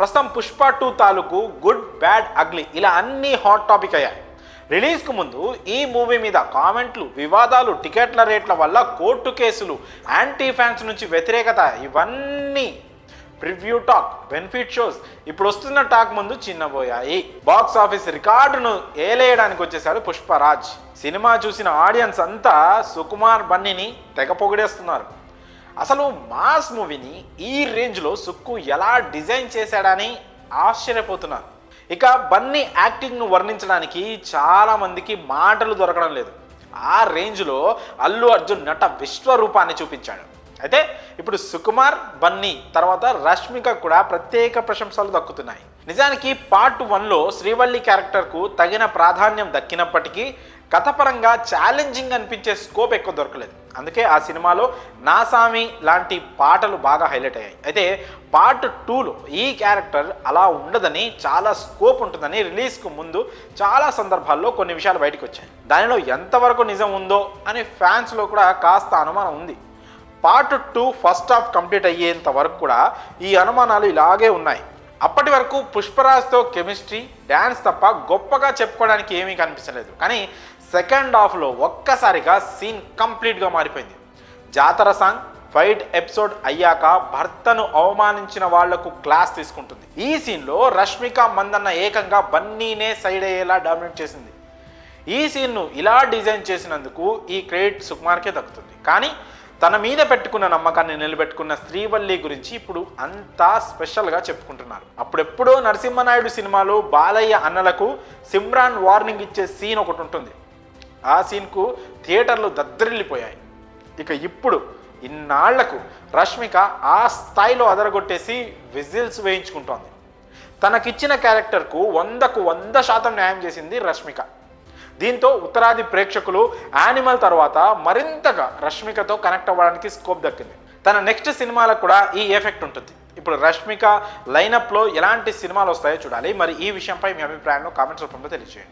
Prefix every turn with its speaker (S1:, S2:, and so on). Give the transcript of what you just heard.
S1: ప్రస్తుతం పుష్ప టూ తాలూకు good bad ugly ఇలా అన్ని హాట్ టాపిక్ అయ్యాయి. రిలీజ్కు ముందు ఈ మూవీ మీద కామెంట్లు వివాదాలు టికెట్ల రేట్ల వల్ల కోర్టు కేసులు యాంటీ ఫ్యాన్స్ నుంచి వ్యతిరేకత ఇవన్నీ ప్రివ్యూ టాక్ బెనిఫిట్ షోస్. ఇప్పుడు వస్తున్న టాక్ ముందు చిన్నబోయాయి. బాక్స్ ఆఫీస్ రికార్డును ఏలేయడానికి వచ్చేసాడు పుష్పరాజ్. సినిమా చూసిన ఆడియన్స్ అంతా సుకుమార్ బన్నీని తెగ పొగిడేస్తున్నారు. అసలు మాస్ మూవీని ఈ రేంజ్లో సుక్కు ఎలా డిజైన్ చేశాడని ఆశ్చర్యపోతున్నారు. ఇక బన్నీ యాక్టింగ్ను వర్ణించడానికి చాలామందికి మాటలు దొరకడం లేదు. ఆ రేంజ్లో అల్లు అర్జున్ నట విశ్వరూపాన్ని చూపించాడు. అయితే ఇప్పుడు సుకుమార్ బన్నీ తర్వాత రష్మిక కూడా ప్రత్యేక ప్రశంసలు దక్కుతున్నాయి. నిజానికి పార్ట్ వన్లో శ్రీవల్లి క్యారెక్టర్కు తగిన ప్రాధాన్యం దక్కినప్పటికీ కథపరంగా ఛాలెంజింగ్ అనిపించే స్కోప్ ఎక్కువ దొరకలేదు. అందుకే ఆ సినిమాలో నాసామి లాంటి పాటలు బాగా హైలైట్ అయ్యాయి. అయితే పార్ట్ టూలో ఈ క్యారెక్టర్ అలా ఉండదని చాలా స్కోప్ ఉంటుందని రిలీజ్కు ముందు చాలా సందర్భాల్లో కొన్ని విషయాలు బయటకు వచ్చాయి. దానిలో ఎంతవరకు నిజం ఉందో అని ఫ్యాన్స్లో కూడా కాస్త అనుమానం ఉంది. Part two first half complete అయ్యేంత వరకు కూడా ఈ అనుమానాలు ఇలాగే ఉన్నాయి. అప్పటి వరకు పుష్పరాజ్తో కెమిస్ట్రీ డ్యాన్స్ తప్ప గొప్పగా చెప్పుకోవడానికి ఏమీ కనిపించలేదు. కానీ సెకండ్ హాఫ్లో ఒక్కసారిగా సీన్ కంప్లీట్గా మారిపోయింది. జాతర సాంగ్ ఫైట్ ఎపిసోడ్ అయ్యాక భర్తను అవమానించిన వాళ్ళకు క్లాస్ తీసుకుంటుంది. ఈ సీన్లో రష్మిక మందన్న ఏకంగా బన్నీనే సైడ్ అయ్యేలా డామినేట్ చేసింది. ఈ సీన్ను ఇలా డిజైన్ చేసినందుకు ఈ క్రెడిట్ సుకుమార్కే దక్కుతుంది. కానీ తన మీద పెట్టుకున్న నమ్మకాన్ని నిలబెట్టుకున్న శ్రీవల్లి గురించి ఇప్పుడు అంతా స్పెషల్గా చెప్పుకుంటున్నారు. అప్పుడెప్పుడో నరసింహనాయుడు సినిమాలో బాలయ్య అన్నలకు సిమ్రాన్ వార్నింగ్ ఇచ్చే సీన్ ఒకటి ఉంటుంది. ఆ సీన్కు థియేటర్లు దద్దరిల్లిపోయాయి. ఇక ఇప్పుడు ఇన్నాళ్ళకు రష్మిక ఆ స్థాయిలో అదరగొట్టేసి విజిల్స్ వేయించుకుంటోంది. తనకిచ్చిన క్యారెక్టర్కు వందకు వంద శాతం న్యాయం చేసింది రష్మిక. దీంతో ఉత్తరాది ప్రేక్షకులు యానిమల్ తర్వాత మరింతగా రష్మికతో కనెక్ట్ అవ్వడానికి స్కోప్ దక్కింది. తన నెక్స్ట్ సినిమాలకు కూడా ఈ ఎఫెక్ట్ ఉంటుంది. ఇప్పుడు రష్మిక లైనప్లో ఎలాంటి సినిమాలు వస్తాయో చూడాలి. మరి ఈ విషయంపై మీ అభిప్రాయాలను కామెంట్స్ రూపంలో తెలియజేయండి.